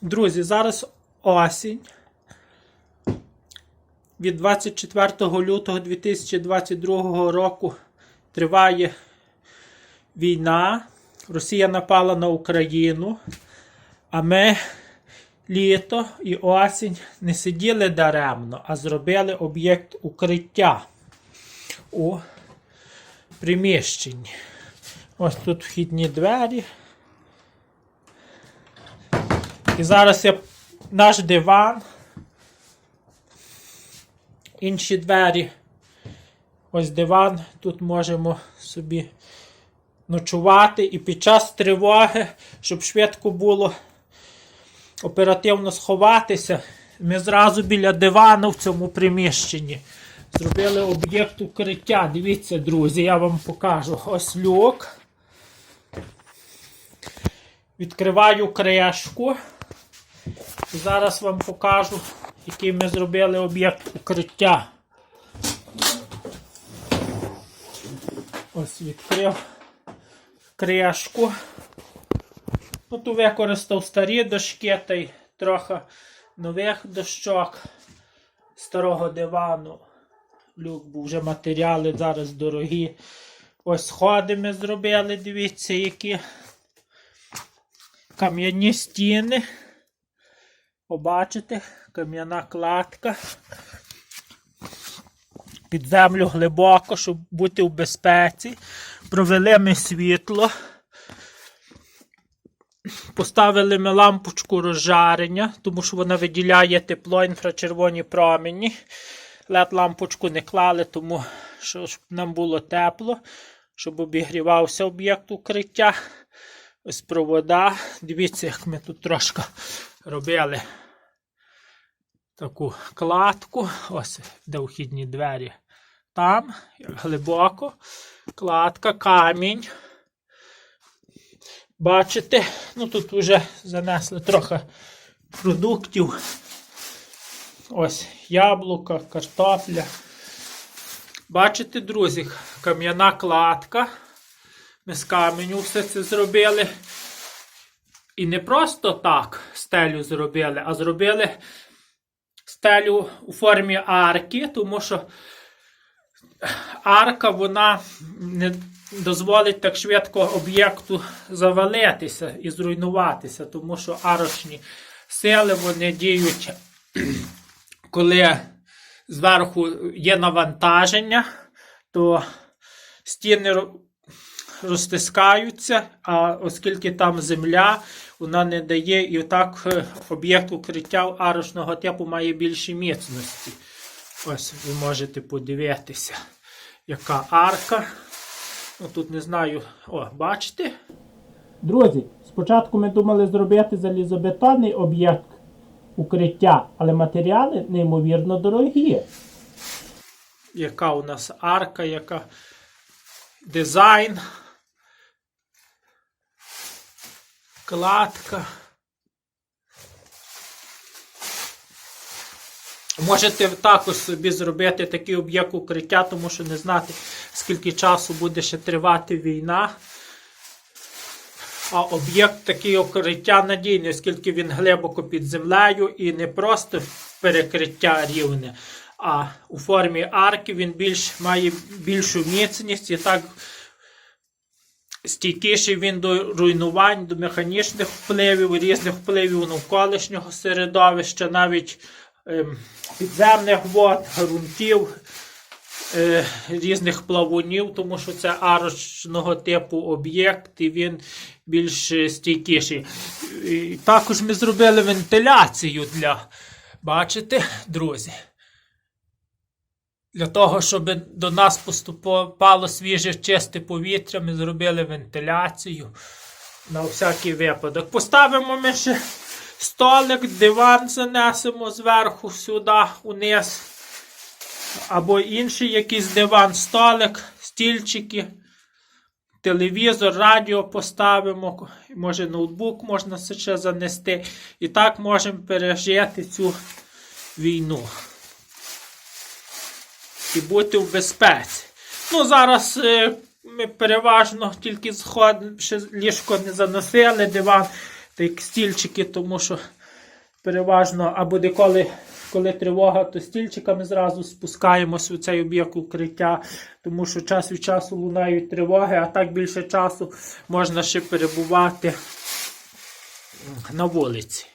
Друзі, зараз осінь. Від 24 лютого 2022 року триває війна. Росія напала на Україну. А ми літо і осінь не сиділи даремно, а зробили об'єкт укриття у приміщенні. Ось тут вхідні двері. І зараз я наш диван. Інші двері. Ось диван. Тут можемо собі ночувати. І під час тривоги, щоб швидко було оперативно сховатися, ми зразу біля дивану в цьому приміщенні зробили об'єкт укриття. Дивіться, друзі, я вам покажу. Ось люк. Відкриваю кришку. Зараз вам покажу, який ми зробили об'єкт укриття. Ось відкрив кришку. Ну, тут використав старі дошки та й трохи нових дощок старого дивану. Люк був вже матеріали зараз дорогі. Ось сходи ми зробили, дивіться, які кам'яні стіни. Побачите, кам'яна кладка. Під землю глибоко, щоб бути в безпеці. Провели ми світло. Поставили ми лампочку розжарення, тому що вона виділяє тепло інфрачервоні промені. led лампочку не клали, тому що щоб нам було тепло, щоб обігрівався об'єкт укриття. Ось провода. Дивіться, як ми тут трошки робили таку кладку. Ось де вхідні двері. Там, глибоко, кладка, камінь. Бачите, ну тут вже занесли трохи продуктів. Ось яблука, картопля. Бачите, друзі, кам'яна кладка. Ми з каменю все це зробили. І не просто так стелю зробили, а зробили стелю у формі арки, тому що арка вона не дозволить так швидко об'єкту завалитися і зруйнуватися, тому що арочні сили вони діють, коли зверху є навантаження, то стіни розтискаються, а оскільки там земля, вона не дає, і так е, об'єкт укриття арочного типу має більше міцності. Ось ви можете подивитися, яка арка. Ну, тут не знаю. О, бачите? Друзі, спочатку ми думали зробити залізобетонний об'єкт укриття, але матеріали неймовірно дорогі. Яка у нас арка, яка дизайн, кладка. Можете також собі зробити такий об'єкт укриття, тому що не знати, скільки часу буде ще тривати війна. А об'єкт такий укриття надійний, оскільки він глибоко під землею і не просто перекриття рівне, а у формі арки він більш, має більшу міцність і так стійкіший він до руйнувань, до механічних впливів, різних впливів навколишнього середовища, навіть ем, підземних вод, ґрунтів, е, різних плавунів, тому що це арочного типу об'єкт і він більш стійкіший. І також ми зробили вентиляцію для, бачите, друзі. Для того, щоб до нас поступало свіже чисте повітря, ми зробили вентиляцію на всякий випадок. Поставимо ми ще столик, диван занесемо зверху сюди, униз. Або інший якийсь диван, столик, стільчики, телевізор, радіо поставимо, може ноутбук можна ще занести. І так можемо пережити цю війну і бути в безпеці. Ну, зараз е, ми переважно тільки сход, ще ліжко не заносили, диван та й стільчики, тому що переважно, або деколи, коли тривога, то стільчиками зразу спускаємось у цей об'єкт укриття, тому що час від часу лунають тривоги, а так більше часу можна ще перебувати на вулиці.